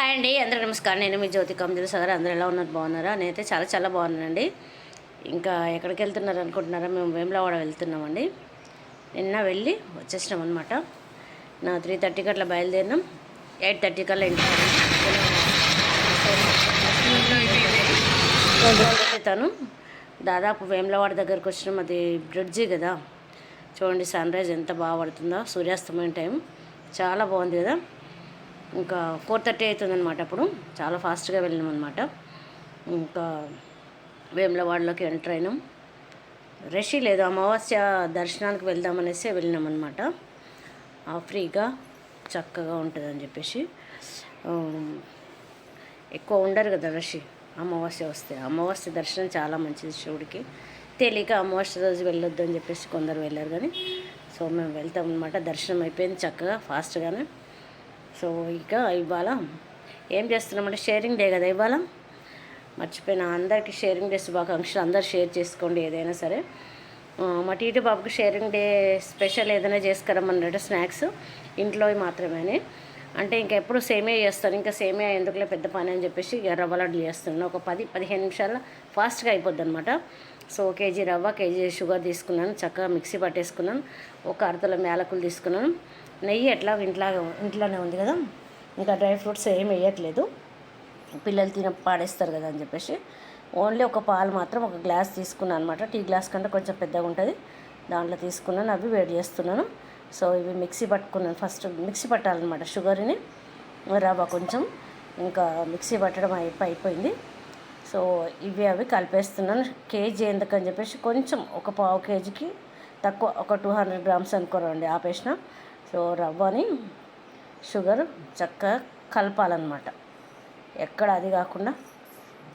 Hi అండి అందరూ నమస్కారం. నేను మీ జ్యోతి కమజల సగర్ అందరూ ఎలా ఉన్నారు? బాగున్నారా? నేనైతే చాలా చాలా బాగున్నానండి. ఇంకా ఎక్కడికి వెళ్తున్నారు అనుకుంటున్నారా? మేము వేములవాడ వెళ్తున్నామండి. నిన్న వెళ్ళి వచ్చేసినాం అనమాట నా త్రీ థర్టీకి అట్లా బయలుదేరినాం. ఎయిట్ థర్టీ కల్లా ఇంటి తను దాదాపు వేములవాడ దగ్గరకు వచ్చినాం. అది బ్రిడ్జి కదా. చూడండి సన్ రైజ్ ఎంత బాగా పడుతుందో. సూర్యాస్తమయం టైం. చాలా బాగుంది కదా. ఇంకా ఫోర్ థర్టీ అవుతుంది అనమాట అప్పుడు. చాలా ఫాస్ట్గా వెళ్ళినాం అనమాట ఇంకా వేములవాడలోకి ఎంటర్ అయినాం. రష్ లేదు అమావాస్య దర్శనానికి వెళ్దామనేసి వెళ్ళినాం అనమాట ఫ్రీగా చక్కగా ఉంటుందని చెప్పేసి. ఎక్కువ ఉండరు కదా రష్ అమావాస్య వస్తే. అమావాస్య దర్శనం చాలా మంచిది శివుడికి. తెలియక అమావాస్య రోజు వెళ్ళొద్దు అని చెప్పేసి కొందరు వెళ్ళారు కానీ సో మేము వెళ్తాం అనమాట దర్శనం అయిపోయింది చక్కగా ఫాస్ట్గానే. సో ఇక ఇవాళ ఏం చేస్తున్నామంటే షేరింగ్ డే కదా ఇవాళ. మర్చిపోయిన అందరికీ షేరింగ్ డే శుభాకాంక్షలు అందరు షేర్ చేసుకోండి ఏదైనా సరే. మా టీటీ బాబుకి షేరింగ్ డే స్పెషల్ ఏదైనా చేసుకురమ్మన్నట్టు స్నాక్స్ ఇంట్లో మాత్రమే అంటే ఇంకెప్పుడు సేమియా చేస్తాను ఇంకా సేమియా ఎందుకులే పెద్ద పని అని చెప్పేసి రవ్వ లడ్లు చేస్తున్నాను. ఒక పది పదిహేను నిమిషాల్లో ఫాస్ట్గా అయిపోద్ది అనమాట సో కేజీ రవ్వ కేజీ షుగర్ తీసుకున్నాను చక్కగా మిక్సీ పట్టేసుకున్నాను ఒక అరతల యాలకులు తీసుకున్నాను. నెయ్యి ఎట్లా ఇంట్లో ఇంట్లోనే ఉంది కదా. ఇంకా డ్రై ఫ్రూట్స్ ఏం వేయట్లేదు. పిల్లలు తిన పాడేస్తారు కదా అని చెప్పేసి. ఓన్లీ ఒక పాలు మాత్రం ఒక గ్లాస్ తీసుకున్నాను అనమాట టీ గ్లాస్ కంటే కొంచెం పెద్దగా ఉంటుంది. దాంట్లో తీసుకున్నాను అవి వేడి చేస్తున్నాను. సో ఇవి మిక్సీ పట్టుకున్నాను. ఫస్ట్ మిక్సీ పట్టాలన్నమాట షుగర్ని. రవ్వ కొంచెం. ఇంకా మిక్సీ పట్టడం అయిపో అయిపోయింది. సో ఇవి అవి కలిపేస్తున్నాను. కేజీ ఎందుకని చెప్పేసి కొంచెం ఒక పావు కేజీకి తక్కువ ఒక టూ హండ్రెడ్ గ్రామ్స్ అనుకోరండి ఆపేసిన. సో రవ్వని షుగర్ చక్కగా కలపాలన్నమాట. ఎక్కడ అది కాకుండా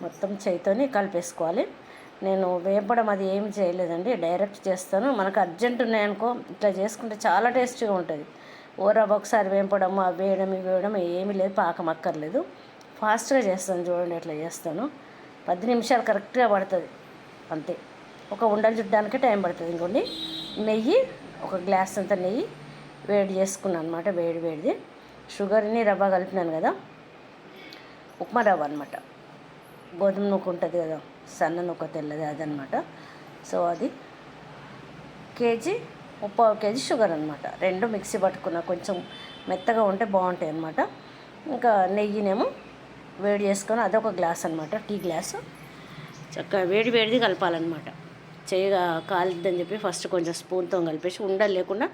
మొత్తం చేయితోని కలిపేసుకోవాలి. నేను వేపడం అది ఏమి చేయలేదండి డైరెక్ట్ చేస్తాను. మనకు అర్జెంట్ ఉన్నాయనుకో ఇట్లా చేసుకుంటే చాలా టేస్టీగా ఉంటుంది. ఓ రవ్వ ఒకసారి వేపడం అవి వేయడం ఇవి వేయడం ఏమీ లేదు పాకం అక్కర్లేదు. ఫాస్ట్గా చేస్తాను చూడండి ఎట్లా చేస్తాను. పది నిమిషాలు కరెక్ట్గా పడుతుంది అంతే. ఒక ఉండలు చుట్టడానికే టైం పడుతుంది ఇంకోండి. నెయ్యి ఒక గ్లాస్ అంత నెయ్యి వేడి చేసుకున్నాను అనమాట వేడి వేడిది. షుగర్ని రవ్వ కలిపినాను కదా ఉప్మా రవ్వ అనమాట గోధుమ నూక ఉంటుంది కదా సన్న నూక తెల్లది అదనమాట సో అది కేజీ ముప్పావు కేజీ షుగర్ అనమాట రెండు మిక్సీ పట్టుకున్న కొంచెం మెత్తగా ఉంటే బాగుంటాయి అనమాట ఇంకా నెయ్యినేమో వేడి చేసుకొని అదొక గ్లాస్ అనమాట టీ గ్లాసు. చక్కగా వేడి వేడిది కలపాలన్నమాట. చేయగా కాలిద్దని చెప్పి ఫస్ట్ కొంచెం స్పూన్తో కలిపేసి ఉండలు లేకుండా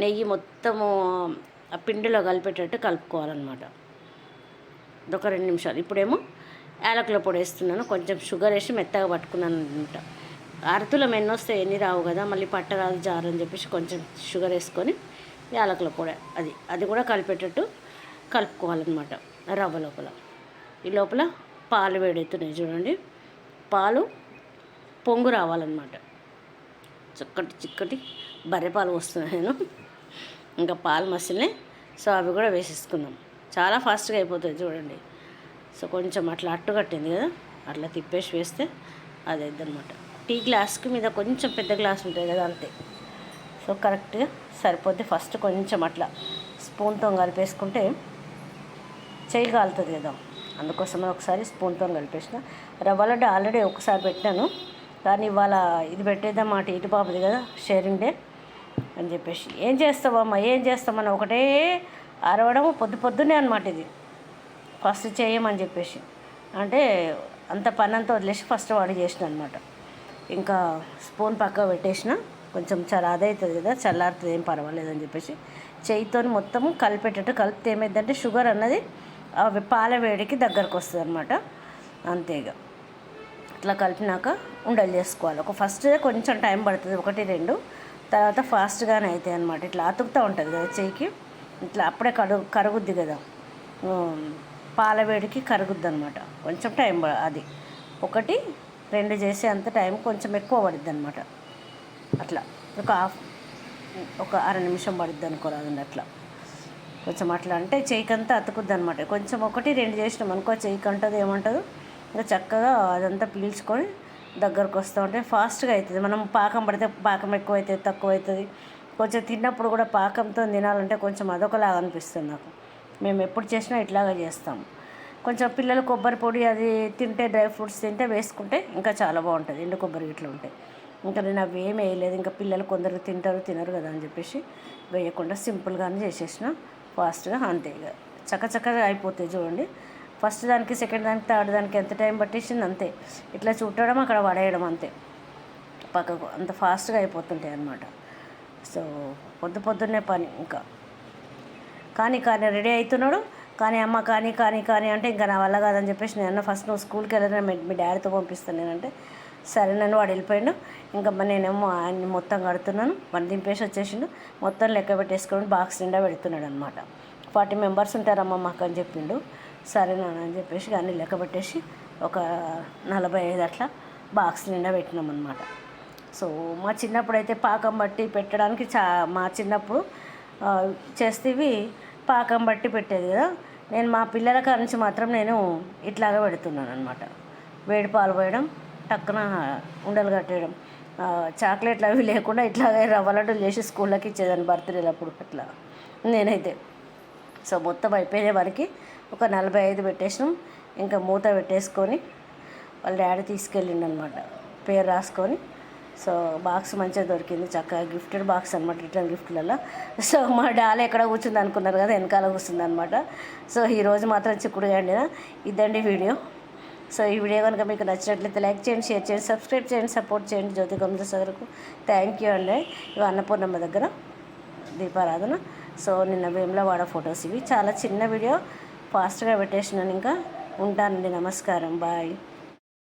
నెయ్యి మొత్తము ఆ పిండిలో కలిపేటట్టు కలుపుకోవాలన్నమాట. ఒక రెండు నిమిషాలు. ఇప్పుడేమో యాలకుల పొడి వేస్తున్నాను. కొంచెం షుగర్ వేసి మెత్తగా పట్టుకున్నాను అనమాట అరతులం ఎన్ని వస్తే ఎన్ని రావు కదా మళ్ళీ పట్టరాదు జారు అని చెప్పేసి కొంచెం షుగర్ వేసుకొని యాలకుల పొడి అది అది కూడా కలిపేటట్టు కలుపుకోవాలన్నమాట రవ్వ లోపల. ఈ లోపల పాలు వేడెత్తున్నాయి చూడండి. పాలు పొంగు రావాలన్నమాట. చిక్కటి చిక్కటి బర్రె పాలు వస్తున్నాయి నేను. ఇంకా పాలు మసిలినే సో అవి కూడా వేసేసుకుందాం చాలా ఫాస్ట్గా అయిపోతుంది చూడండి. సో కొంచెం అట్లా అట్టు కట్టింది కదా అట్లా తిప్పేసి వేస్తే అది అనమాట టీ గ్లాస్కి మీద కొంచెం పెద్ద గ్లాస్ ఉంటుంది కదా అంతే. సో కరెక్ట్గా సరిపోద్ది. ఫస్ట్ కొంచెం అట్లా స్పూన్తో కలిపేసుకుంటే చేయి కాలుతుంది కదా. అందుకోసమే ఒకసారి స్పూన్తో కలిపేసిన. రవ్వ లడ్డు ఆల్రెడీ ఒకసారి పెట్టాను. కానీ ఇవాళ ఇది పెట్టేద్దాం మాట ఇటు పాపది కదా షేరింగ్ డే అని చెప్పేసి. ఏం చేస్తావమ్మా ఏం చేస్తామని ఒకటే అరవడం పొద్దు పొద్దునే అనమాట ఇది. ఫస్ట్ చేయమని చెప్పేసి. అంటే అంత పని అంతా వదిలేసి ఫస్ట్ వాడి చేసిన అనమాట ఇంకా స్పూన్ పక్క పెట్టేసిన కొంచెం చాలా అదవుతుంది కదా చల్లారుతుంది ఏం పర్వాలేదు అని చెప్పేసి. చేయితో మొత్తం కలిపేటట్టు కలిపితే ఏమైందంటే షుగర్ అన్నది పాల వేడికి దగ్గరకు వస్తుంది అనమాట అంతేగా ఇట్లా కలిపినాక ఉండలు చేసుకోవాలి ఒక ఫస్ట్ కొంచెం టైం పడుతుంది ఒకటి రెండు. తర్వాత ఫాస్ట్గానే అవుతాయి అనమాట ఇట్లా అతుకుతూ ఉంటుంది కదా చేయికి. ఇట్లా అప్పుడే కడుగు కరుగుద్ది కదా. పాల వేడికి కరుగుద్ది అనమాట కొంచెం టైం అది. ఒకటి రెండు చేసే అంత టైం కొంచెం ఎక్కువ పడుద్ది అనమాట అట్లా. ఒక హాఫ్ ఒక అర నిమిషం పడుద్ది అనుకోరాదండి అట్లా. కొంచెం అట్లా అంటే చేయికంతా అతుకుద్ది అనమాట కొంచెం ఒకటి రెండు చేసినాం అనుకో చేయికి అంటుంది ఏమంటదు ఇంకా చక్కగా అదంతా పీల్చుకొని దగ్గరకు వస్తూ ఉంటే ఫాస్ట్గా అవుతుంది మనం పాకం పడితే పాకం ఎక్కువ అవుతుంది తక్కువ అవుతుంది కొంచెం తిన్నప్పుడు కూడా పాకంతో తినాలంటే కొంచెం అదొకలాగా అనిపిస్తుంది నాకు. మేము ఎప్పుడు చేసినా ఇట్లాగా చేస్తాం. కొంచెం పిల్లలు కొబ్బరి పొడి అది తింటే డ్రై ఫ్రూట్స్ తింటే వేసుకుంటే ఇంకా చాలా బాగుంటుంది. ఎండు కొబ్బరి ఇట్లా ఉంటాయి ఇంకా నేను అవి ఏం వేయలేదు. ఇంకా పిల్లలు కొందరు తింటారు తినరు కదా అని చెప్పేసి వేయకుండా సింపుల్గానే చేసేసిన. ఫాస్ట్గా అంతే ఇక చక్కచక్కగా అయిపోతాయి చూడండి. ఫస్ట్ దానికి సెకండ్ దానికి థర్డ్ దానికి ఎంత టైం పట్టేసింది అంతే. ఇట్లా చుట్టడం అక్కడ పడేయడం అంతే. పక్కకు అంత ఫాస్ట్గా అయిపోతుంటాయి అన్నమాట. సో పొద్దు పొద్దున్నే పని ఇంకా. కానీ కానీ రెడీ అవుతున్నాడు కానీ అమ్మ కానీ కానీ కానీ అంటే ఇంకా నా వల్ల కాదని చెప్పేసి నేను ఫస్ట్ నువ్వు స్కూల్కి వెళ్ళిన మీ మీ డాడీతో పంపిస్తాను నేనంటే సరే నన్ను వాడు వెళ్ళిపోయాడు. ఇంకా మరి నేనేమో ఆయన్ని మొత్తం కడుతున్నాను. మన దింపేసి వచ్చేసిండు. మొత్తం లెక్క పెట్టేసుకొని బాక్స్ నిండా పెడుతున్నాడు అనమాట ఫార్టీ మెంబర్స్ ఉంటారమ్మ మాకు అని చెప్పిండు. సరే నాన్న అని చెప్పేసి కానీ లెక్క పెట్టేసి ఒక నలభై ఐదు అట్లా బాక్స్ నిండా పెట్టినాం అనమాట సో మా చిన్నప్పుడు అయితే పాకం బట్టి పెట్టడానికి చా మా చిన్నప్పుడు చేస్తేవి పాకం బట్టి పెట్టేది కదా. నేను మా పిల్లల నుంచి మాత్రం నేను ఇట్లాగా పెడుతున్నాను అనమాట వేడి పాలు పోయడం టక్కున ఉండలు కట్టేయడం చాక్లెట్లు అవి లేకుండా ఇట్లాగే రవ్వ లడ్డూలు చేసి స్కూళ్ళకి ఇచ్చేదాన్ని బర్త్డేలప్పుడు అట్లా. నేనైతే సో మొత్తం అయిపోయే వరకు ఒక నలభై ఐదు పెట్టేసినాం. ఇంకా మూత పెట్టేసుకొని వాళ్ళ డాడీ తీసుకెళ్ళిండు అనమాట పేరు రాసుకొని. సో బాక్స్ మంచిగా దొరికింది. చక్కగా గిఫ్టెడ్ బాక్స్ అనమాట రిటర్న్ గిఫ్ట్లలో సో మా డాల్ ఎక్కడ కూర్చుంది అనుకున్నారు కదా వెనకాల కూర్చుంది అనమాట సో ఈరోజు మాత్రం చిక్కుడుగా అండిన ఇదండి వీడియో. సో ఈ వీడియో కనుక మీకు నచ్చినట్లయితే లైక్ చేయండి షేర్ చేయండి సబ్స్క్రైబ్ చేయండి సపోర్ట్ చేయండి. జ్యోతి గమజ సదరకు థ్యాంక్ యూ అండి. ఇవి అన్నపూర్ణమ్మ దగ్గర దీపారాధన. సో నిన్న వేములవాడ ఫొటోస్ ఇవి. చాలా చిన్న వీడియో ఫాస్ట్గా పెట్టేసినాను ఇంకా. ఉంటానండి నమస్కారం. బాయ్.